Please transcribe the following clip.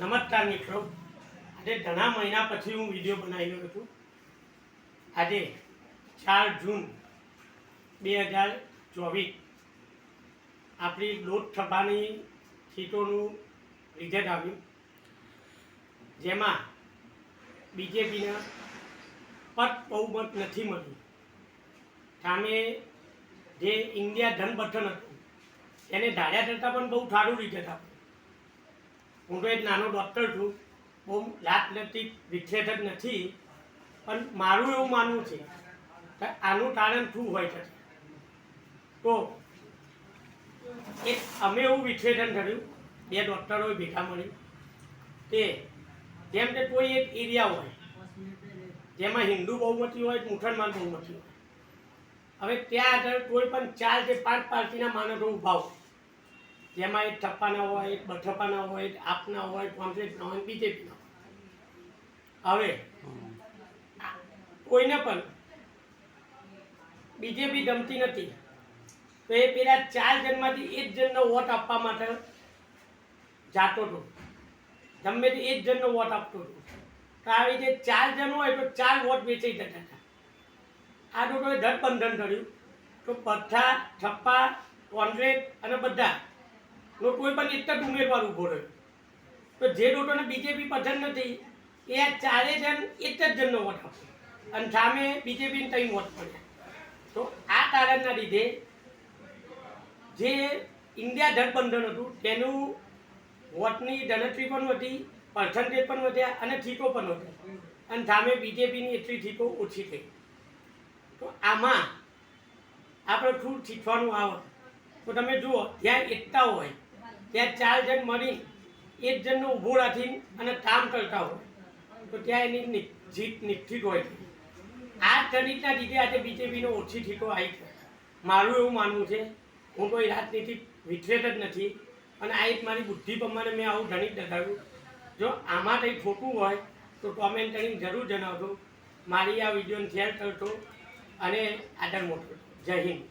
નમસ્કાર મિત્રો. આજે ઘણા મહિના પછી હું વીડિયો બનાવ્યો હતો. આજે ચાર જૂન બે હજાર ચોવીસ. આપણી લોકસભાની સીટોનું રિઝલ્ટ આવ્યું. જેમાં બીજેપીના પદ બહુમત નથી મળ્યું. સામે જે ઇન્ડિયા ધનબટન હતું એને ધાર્યા કરતાં પણ બહુ સારું રિઝલ્ટ આપ્યું. હું તો એક નાનો ડૉક્ટર છું. બહુ લાત નથી વિશ્લેષક નથી. પણ મારું એવું માનવું છે કે આનું કારણ શું હોય છે તો એક અમે એવું વિશ્લેષણ કર્યું, બે ડૉક્ટરોએ ભેગા મળ્યું તે જેમ કે કોઈ એક એરિયા હોય, જેમાં હિન્દુ બહુમતી હોય, મુસલમાન બહુમતી હોય. હવે ત્યાં આગળ કોઈ પણ ચાર કે પાંચ પાર્ટીના માણસો ઊભા હોય. જેમાં એક થપ્પાના હોય, એક બઠપ્પાના હોય આપના હોય કોંગ્રેસના હોય, બીજેપીના હોય. હવે, કોઈને પણ બીજેપી ગમતી નથી, તો એ પેલા ચાર જણમાંથી એક જણનો વોટ આપવા માટે જાતો હતો. ગમે તે એક જણનો વોટ આપતો હતો. તો આવી રીતે ચાર જણ હોય તો ચાર વોટ વેચાઈ જતા હતા. આ લોકોએ ધરબંધન કર્યું. તો બધા થપ્પા કોંગ્રેસ અને બધા નો કોઈ પણ એક ઉમેદવાર ઊભો રહ્યો. તો જે લોકોને બીજેપી પસંદ નથી, એ આ ચારે જણ એક જ જણનો વોટ આપશે અને સામે બીજેપીને ત્રણ વોટ પડ્યા તો આ કારણના લીધે જે ઇન્ડિયા ગઠબંધન હતું, તેનું વોટની ગણતરી પણ વધી પર્સન્ટેજ પણ વધ્યા અને ઠીકો પણ વધ્યા. અને સામે બીજેપીની એટલી ઠીકો ઓછી થઈ. તો આમાં આપણે શું શીખવાનું આવે તો તમે જુઓ જ્યાં એકતા હોય. ત્યાં ચાર જણ મળી, એક જણનો ઊભો રાખીને અને કામ કરતા હોય. તો ત્યાં એની જીત નિશ્ચિત હોય છે. આ ગણિતના લીધે આજે બીજેપીનો ઓછી ઠીકો આવી છે. મારું એવું માનવું છે, હું કોઈ રાજનીતિ વિશ્લેષ જ નથી અને આ એક મારી બુદ્ધિ પ્રમાણે મેં આવું ગણિત બતાવ્યું જો આમાં કંઈ ખોટું હોય, તો કોમેન્ટ કરીને જરૂર જણાવજો. મારી આ વિડીયોને શેર કરજો અને આગળ મોકલજો જય હિન્દ.